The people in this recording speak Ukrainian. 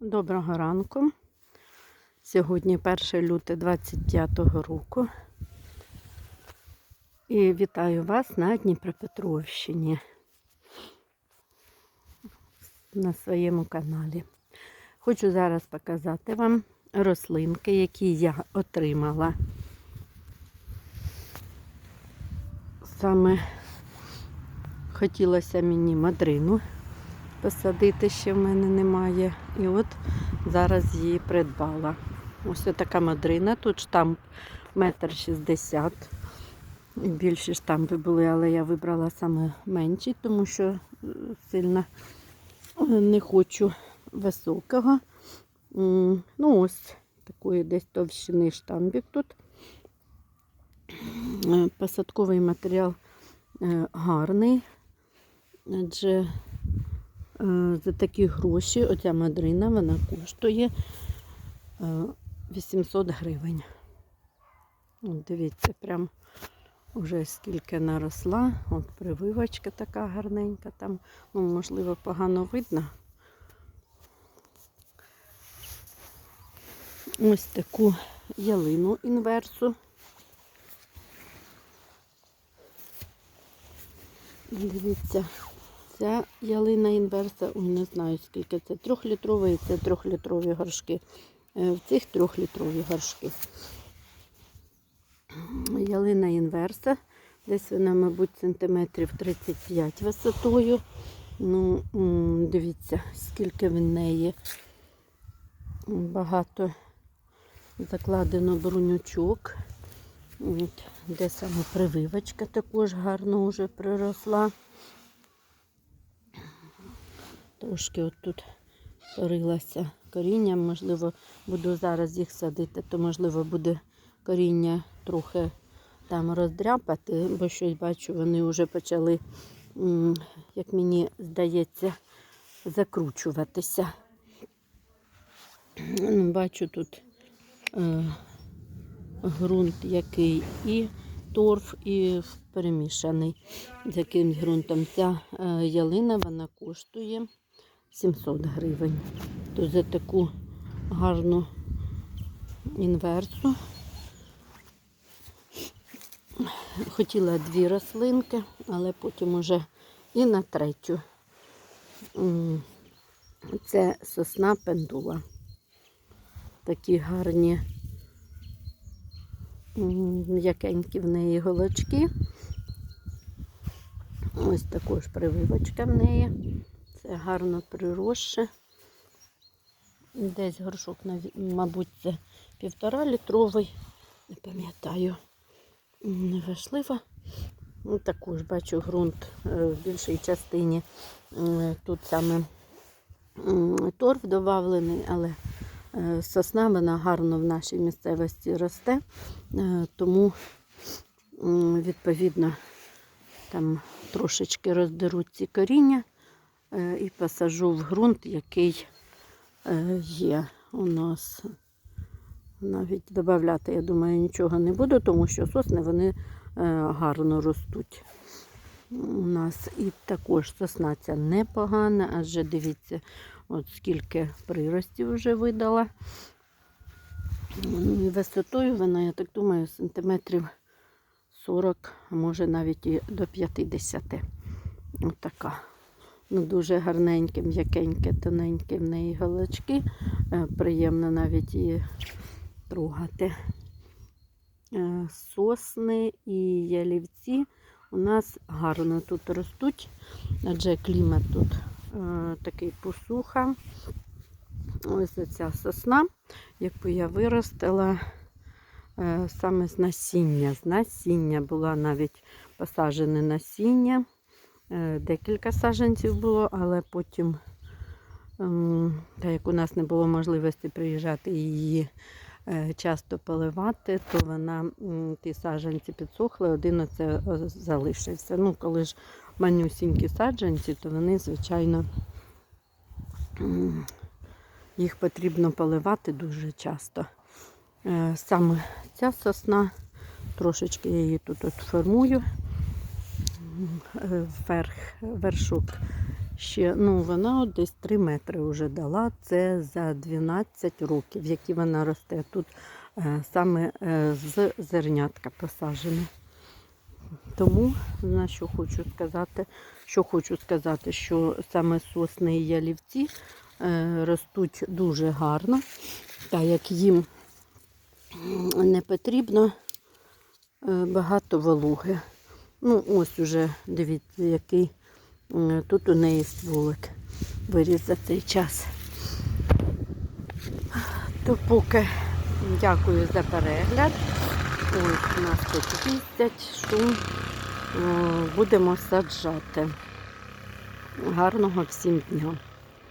Доброго ранку. Сьогодні 1 люте 25 року. І вітаю вас на Дніпропетровщині на своєму каналі. Хочу зараз показати вам рослинки, які я отримала. Саме хотілося мені мадрину посадити, ще в мене немає. І от зараз її придбала. Ось така мадрина. Тут штамп метр шістдесят. Більші штампи були, але я вибрала саме менші, тому що е, сильно е, не хочу високого. Ну, ось такої десь товщини штамбік тут. Е, Посадковий матеріал гарний, адже за такі гроші оця мадрина вона коштує е, 800 гривень. От дивіться, прям вже скільки наросла. От прививочка така гарненька там. Ну, можливо, погано видно. Ось таку ялину інверсу. Дивіться, ця ялина інверса, ой, не знаю скільки це, трьохлітрові це трьохлітрові горшки. Е, В цих трьохлітрові горшки. Ялина інверса. Десь вона, мабуть, сантиметрів 35 висотою. Ну, дивіться, скільки в неї багато закладено брунючок. От, де саме прививочка також гарно вже приросла. Трошки от тут порилася коріння, можливо, буду зараз їх садити, то можливо буде коріння трохи там роздряпати, бо щось бачу, вони вже почали, як мені здається, закручуватися. Ну, Бачу тут е, ґрунт який і торф, і перемішаний з якимсь ґрунтом. Ця е, ялина вона коштує 700 гривень. То за таку гарну інверсу. Хотіла дві рослинки, але потім уже і на третю. Це сосна пендула. Такі гарні м'якенькі в неї голочки. Ось також прививочка в неї. Це гарно приросше. Десь горшок, мабуть, це півтора літровий, не пам'ятаю. Неважливо. Ну, також бачу ґрунт е, в більшій частині. Тут саме торф додавлений, але е, сосна вона гарно в нашій місцевості росте, е, тому відповідно там трошечки роздеруть ці коріння е, і посажу в ґрунт, який е, є у нас. Навіть додати, я думаю, нічого не буду, тому що сосни вони е, гарно ростуть у нас. І також сосна ця непогана, адже дивіться, от скільки приростів вже видала. Ну, висотою вона, я так думаю, сантиметрів 40, може навіть і до 50. Ось така. Ну, дуже гарненьке, м'якеньке, тоненьке в неї голочки. Е, Приємно навіть її трогати. Е, Сосни і ялівці у нас гарно тут ростуть, адже клімат тут е, такий посуха. Ось ця сосна, яку я виростила саме з насіння. З насіння була навіть посаджене насіння. Е, Декілька саджанців було, але потім, ем, так як у нас не було можливості приїжджати її е, часто поливати, то вона ті саджанці підсохли, один оце залишився. Ну, коли ж манюсінькі саджанці, то вони, звичайно, їх потрібно поливати дуже часто. Е, Саме ця сосна, трошечки я її тут формую. Верх, вершок ще, ну, вона десь 3 метри вже дала. Це за 12 років, які вона росте. Тут е, саме е, з зернятка посаджене. Тому, на що хочу сказати, що хочу сказати, що саме сосни і ялівці е, ростуть дуже гарно, так як їм не потрібно е, багато вологи. Ну, ось уже дивіться, який тут у неї стволик виріс за цей час. То поки дякую за перегляд. Ось нас тут їздять, шум. Будемо саджати. Гарного всім дня.